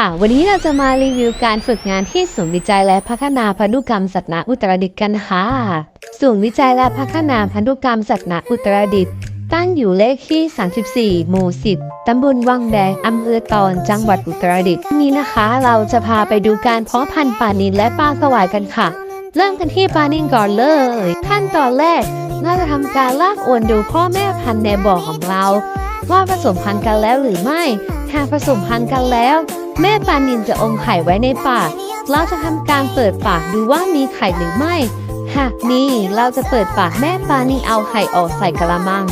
ค่ะ วันนี้เราจะมารีวิวการฝึกงานที่ศูนย์วิจัยและพัฒนาพันธุกรรมสัตว์ณอุตรดิตถ์กันค่ะศูนย์วิจัยและพัฒนาพันธุกรรมสัตว์ณอุตรดิตถ์ตั้งอยู่เลขที่ 34 หมู่ 10 ตำบลวังแดงอำเภอตอน จังหวัดอุตรดิตถ์นี้นะคะ เราจะพาไปดูการเพาะพันธุ์ปลานิลและปลาสวายกันค่ะ เริ่มกันที่ปลานิลก่อนเลย ขั้นตอนแรกน่าจะทำการลากอวนดูพ่อแม่พันธุ์ในบ่อของเรา ว่าผสมพันธุ์กันแล้วหรือไม่ หากผสมพันธุ์กันแล้ว แม่ปลานิลจะอมไข่ไว้ในปาก เราจะทำการเปิดปากดูว่ามีไข่หรือไม่ หากมีเราจะเปิดปากแม่ปลานิลเอาไข่ออกใส่กระมัง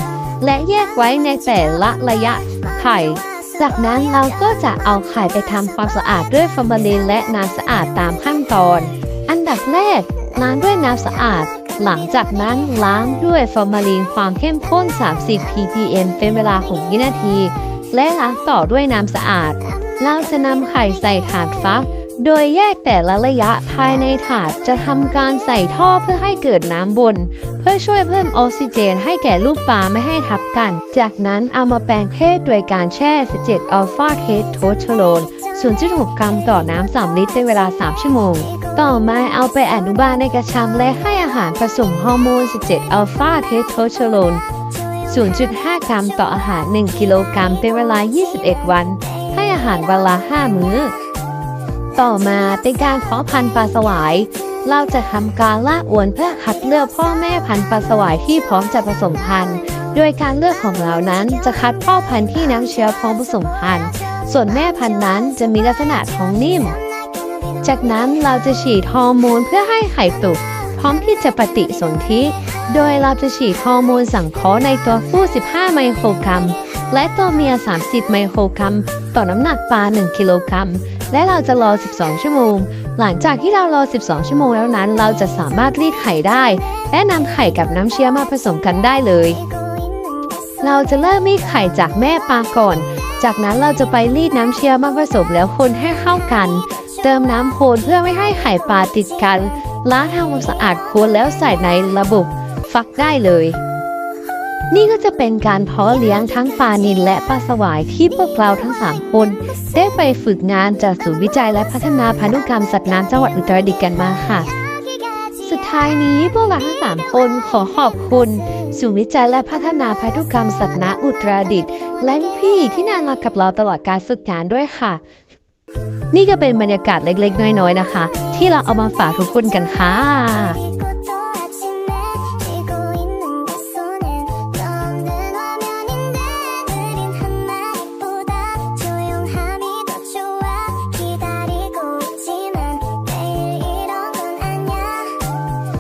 และแยกไว้ในแต่ละระยะไข่ จากนั้นเราก็จะเอาไข่ไปทำความสะอาดด้วยฟอร์มาลินและน้ำสะอาดตามขั้นตอน อันดับแรกล้างด้วยน้ำสะอาด หลังจากนั้นล้างด้วยฟอร์มาลินความเข้มข้น 30 ppm เป็นเวลา 6 วินาที และล้างต่อด้วยน้ำสะอาดเราจะนำไข่ใส่ถาดฟัก โดยแยกแต่ละระยะภายในถาดจะทำการใส่ท่อเพื่อให้เกิดน้ำบน เพื่อช่วยเพิ่มออกซิเจนให้แก่ลูกปลาไม่ให้ทับกัน จากนั้นเอามาแปลงเพศโดยการแช่ 17 อัลฟาเทสโทสเทอโรน0.6 กรัมต่อน้ำ 3 ลิตรเป็นเวลา 3 ชั่วโมง ต่อมาเอาไปอนุบาลในกระชังและให้อาหารผสมฮอร์โมน 17 อัลฟาเทสโทสเทอโรน0.5 กรัมต่ออาหาร 1 กิโลกรัมเป็นเวลา 21 วัน หารวันละ5มื้อ ต่อมาเป็นการเพาะพันธุ์ปลาสวาย เราจะทำการล่าอวนเพื่อคัดเลือกพ่อแม่พันธุ์ปลาสวายที่พร้อมจะผสมพันธุ์ โดยการเลือกของเรานั้นจะคัดพ่อพันธุ์ที่น้ำเชื้อพร้อมผสมพันธุ์ ส่วนแม่พันธุ์นั้นจะมีลักษณะท้องนิ่ม จากนั้นเราจะฉีดฮอร์โมนเพื่อให้ไข่ตุกพร้อมที่จะปฏิสนธิ โดยเราจะฉีดฮอร์โมนสังเคราะห์ในตัวผู้ 15 ไมโครกรัม และตัวเมีย 30 ไมโครกรัม ต่อน้ำหนักปลา 1 กิโลกรัม และเราจะรอ 12 ชั่วโมง หลังจากที่เรารอ 12 ชั่วโมงแล้วนั้น เราจะสามารถรีดไข่ได้ และนำไข่กับน้ำเชื้อมาผสมกันได้เลย เราจะเริ่มรีดไข่จากแม่ปลาก่อน จากนั้นเราจะไปรีดน้ำเชื้อมาผสมแล้วคนให้เข้ากัน เติมน้ำโคลนเพื่อไม่ให้ไข่ปลาติดกันล้างทำความสะอาดโคนแล้วใส่ในระบบ ฟักได้เลย นี่ก็จะเป็นการเพาะเลี้ยงทั้งปลานิลและปลาสวายที่พวกเราทั้ง 3 คน ได้ไปฝึกงานจากศูนย์วิจัยและพัฒนาพันธุกรรมสัตว์น้ำจังหวัดอุตรดิตถ์กันมาค่ะ สุดท้ายนี้พวกเราทั้ง3คนขอขอบคุณศูนย์วิจัยและพัฒนาพันธุกรรมสัตว์น้ำอุตรดิตถ์และพี่ที่น่ารักกับเราตลอดการฝึกงานด้วยค่ะนี่ก็เป็นบรรยากาศเล็กๆ น้อยๆ นะคะ ที่เราเอามาฝากทุกคนกันค่ะ